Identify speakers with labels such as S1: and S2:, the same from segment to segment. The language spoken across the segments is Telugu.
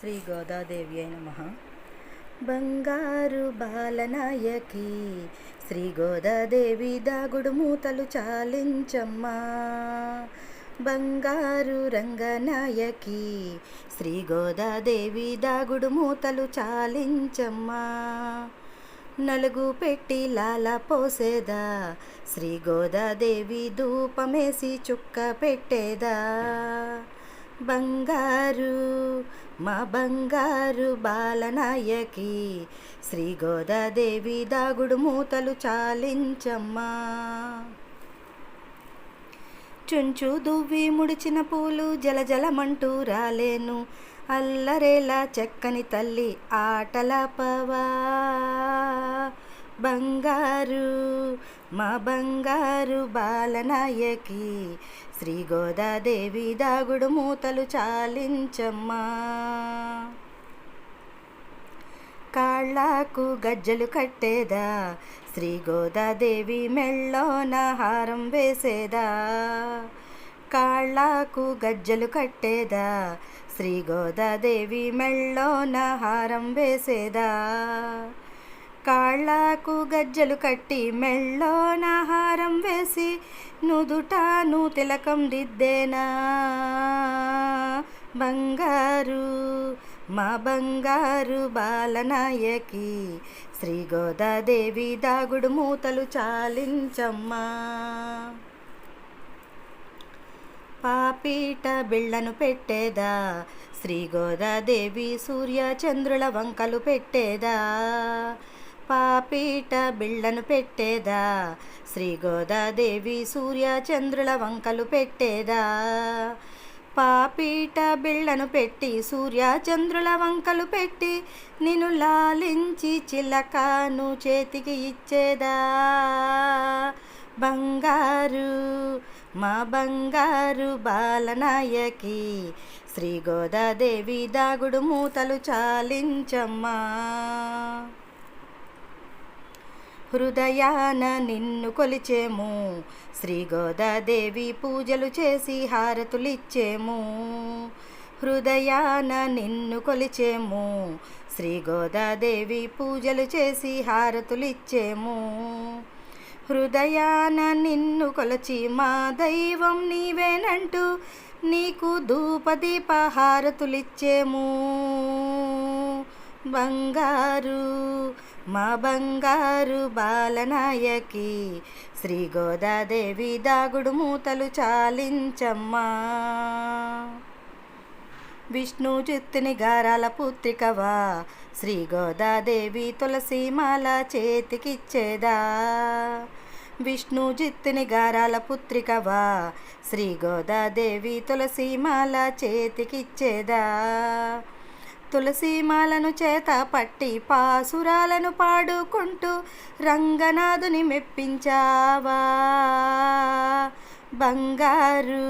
S1: శ్రీ గోదాదేవి అయిన మహా బంగారు బాలనాయకి శ్రీ గోదాదేవి దాగుడు మూతలు చాలించమ్మా. బంగారు రంగనాయకి శ్రీ గోదాదేవి దాగుడు మూతలు చాలించమ్మా. నలుగు పెట్టి లాల పోసేదా శ్రీ గోదాదేవి ధూపమేసి చుక్క పెట్టేదా. బంగారు మా బంగారు బాలనాయకి శ్రీ గోదాదేవి దాగుడు మూతలు చాలించమ్మా. చుంచు దువ్వి ముడిచిన పూలు జలజలమంటూ రాలేను అల్లరేలా చెక్కని తల్లి ఆటలాపవా. బంగారు మా బంగారు బాలనాయకి శ్రీ గోదాదేవి దాగుడు మూతలు చాలించమ్మా. కాళ్ళకు గజ్జలు కట్టేదా? శ్రీ గోదాదేవి మెళ్ళోన హారం వేసేదా? కాళ్ళకు గజ్జలు కట్టేదా? శ్రీ గోదాదేవి మెళ్ళోన హారం వేసేదా? కాళ్ళకు గజ్జలు కట్టి మెళ్ళోన హారం వేసి నుదుటాను తిలకం దిద్దేనా? బంగారు మా బంగారు బాలనాయకి శ్రీ గోదాదేవి దాగుడు మూతలు చాలించమ్మా. పాపీట బిళ్ళను పెట్టేదా? శ్రీ గోదాదేవి సూర్య చంద్రుల వంకలు పెట్టేదా? పాపీట బిళ్ళను పెట్టేదా? శ్రీ గోదాదేవి సూర్య చంద్రుల వంకలు పెట్టేదా? పాపీట బిళ్ళను పెట్టి సూర్య చంద్రుల వంకలు పెట్టి నిన్ను లాలించి చిలకాను చేతికి ఇచ్చేదా? బంగారు మా బంగారు బాలనాయకి శ్రీ గోదాదేవి దాగుడు మూతలు చాలించమ్మా. హృదయాన నిన్ను కొలిచేము. శ్రీ గోదాదేవి పూజలు చేసి హారతులిచ్చేము. హృదయాన నిన్ను కొలిచేము. శ్రీ గోదాదేవి పూజలు చేసి హారతులిచ్చేము. హృదయాన నిన్ను కొలచి మా దైవం నీవేనంటూ నీకు ధూపదీప హారతులిచ్చేము. బంగారు మా బంగారు బాలనాయకి శ్రీ గోదాదేవి దాగుడు మూతలు చాలించమ్మా. విష్ణు చిత్తుని గారాల పుత్రికవా శ్రీ గోదాదేవి తులసీమాల చేతికిచ్చేదా. విష్ణు జిత్తుని గారాల పుత్రికవా శ్రీ గోదాదేవి తులసీమాల చేతికిచ్చేదా. తులసీమాలను చేత పట్టి పాసురాలను పాడుకుంటూ రంగనాథుని మెప్పించావా. బంగారు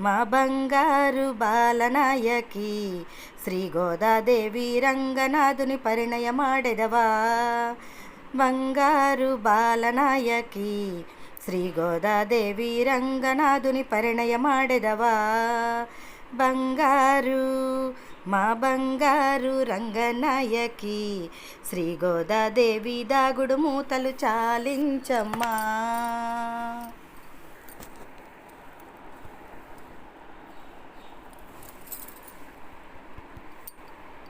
S1: మా బంగారు బాలనాయకి శ్రీ గోదాదేవి రంగనాథుని పరిణయమాడెదవా. బంగారు బాలనాయకి శ్రీ గోదాదేవి రంగనాథుని పరిణయమాడెదవా. బంగారు మా బంగారు రంగనాయకి శ్రీ గోదాదేవి దాగుడు మూతలు చాలించమ్మా.